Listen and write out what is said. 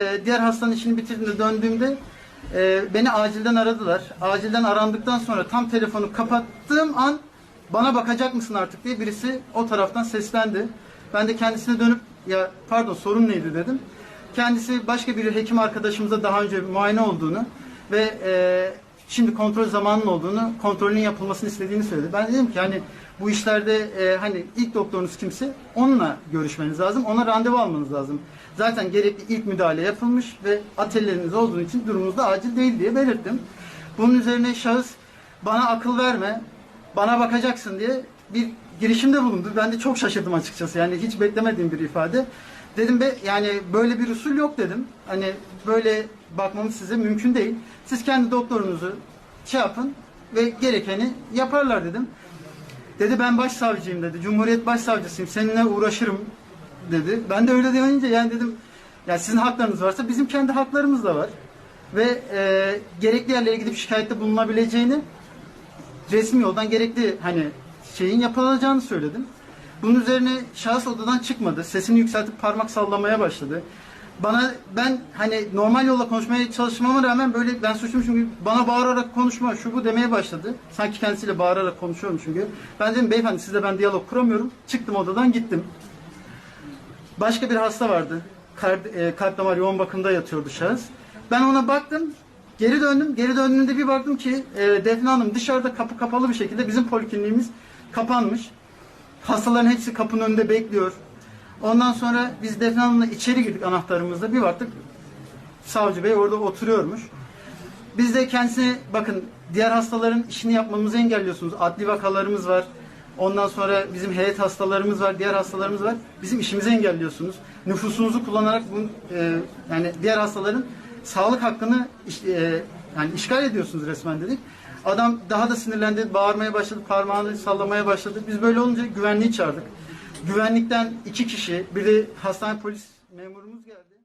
Ee, diğer hastanın işini bitirdiğimde döndüğümde e, beni acilden aradılar. Acilden arandıktan sonra tam telefonu kapattığım an bana bakacak mısın artık diye birisi o taraftan seslendi. Ben de kendisine dönüp ya pardon sorun neydi dedim. Kendisi başka bir hekim arkadaşımıza daha önce muayene olduğunu ve e, şimdi kontrol zamanının olduğunu, kontrolün yapılmasını istediğini söyledi. Ben dedim ki hani bu işlerde e, hani ilk doktorunuz kimse onunla görüşmeniz lazım. Ona randevu almanız lazım. Zaten gerekli ilk müdahale yapılmış ve atelleriniz olduğu için durumunuz da acil değil diye belirttim. Bunun üzerine şahıs bana akıl verme, bana bakacaksın diye bir girişimde bulundu. Ben de çok şaşırdım açıkçası. Yani hiç beklemediğim bir ifade. Dedim be yani böyle bir usul yok dedim. Hani böyle bakmamız size mümkün değil. Siz kendi doktorunuzu şey yapın ve gerekeni yaparlar dedim. Dedi ben başsavcıyım dedi. Cumhuriyet başsavcısıyım. Seninle uğraşırım dedi. Ben de öyle deyince yani dedim ya sizin haklarınız varsa bizim kendi haklarımız da var. Ve e, gerekli yerlere gidip şikayette bulunabileceğini resmi yoldan gerekli hani şeyin yapılacağını söyledim. Bunun üzerine şahıs odadan çıkmadı. Sesini yükseltip parmak sallamaya başladı. Bana ben hani normal yolla konuşmaya çalışmama rağmen böyle ben suçluymuşum gibi bana bağırarak konuşma şu bu demeye başladı. Sanki kendisiyle bağırarak konuşuyormuşum gibi. Ben dedim beyefendi sizle ben diyalog kuramıyorum. Çıktım odadan gittim. Başka bir hasta vardı. Kalp, e, kalp damar yoğun bakımda yatıyordu şahıs. Ben ona baktım. Geri döndüm. Geri döndüğümde bir baktım ki e, Defne Hanım dışarıda kapı kapalı bir şekilde bizim polikliniğimiz kapanmış. Hastaların hepsi kapının önünde bekliyor. Ondan sonra biz Defne Hanım'la içeri girdik anahtarımızla. Bir baktık savcı bey orada oturuyormuş. Biz de kendisine bakın diğer hastaların işini yapmamızı engelliyorsunuz. Adli vakalarımız var. Ondan sonra bizim heyet hastalarımız var, diğer hastalarımız var. Bizim işimizi engelliyorsunuz. Nüfusunuzu kullanarak bu e, yani diğer hastaların sağlık hakkını e, yani işgal ediyorsunuz resmen dedik. Adam daha da sinirlendi, bağırmaya başladı, parmağını sallamaya başladı. Biz böyle olunca güvenliği çağırdık. Güvenlikten iki kişi, biri hastane polis memurumuz geldi.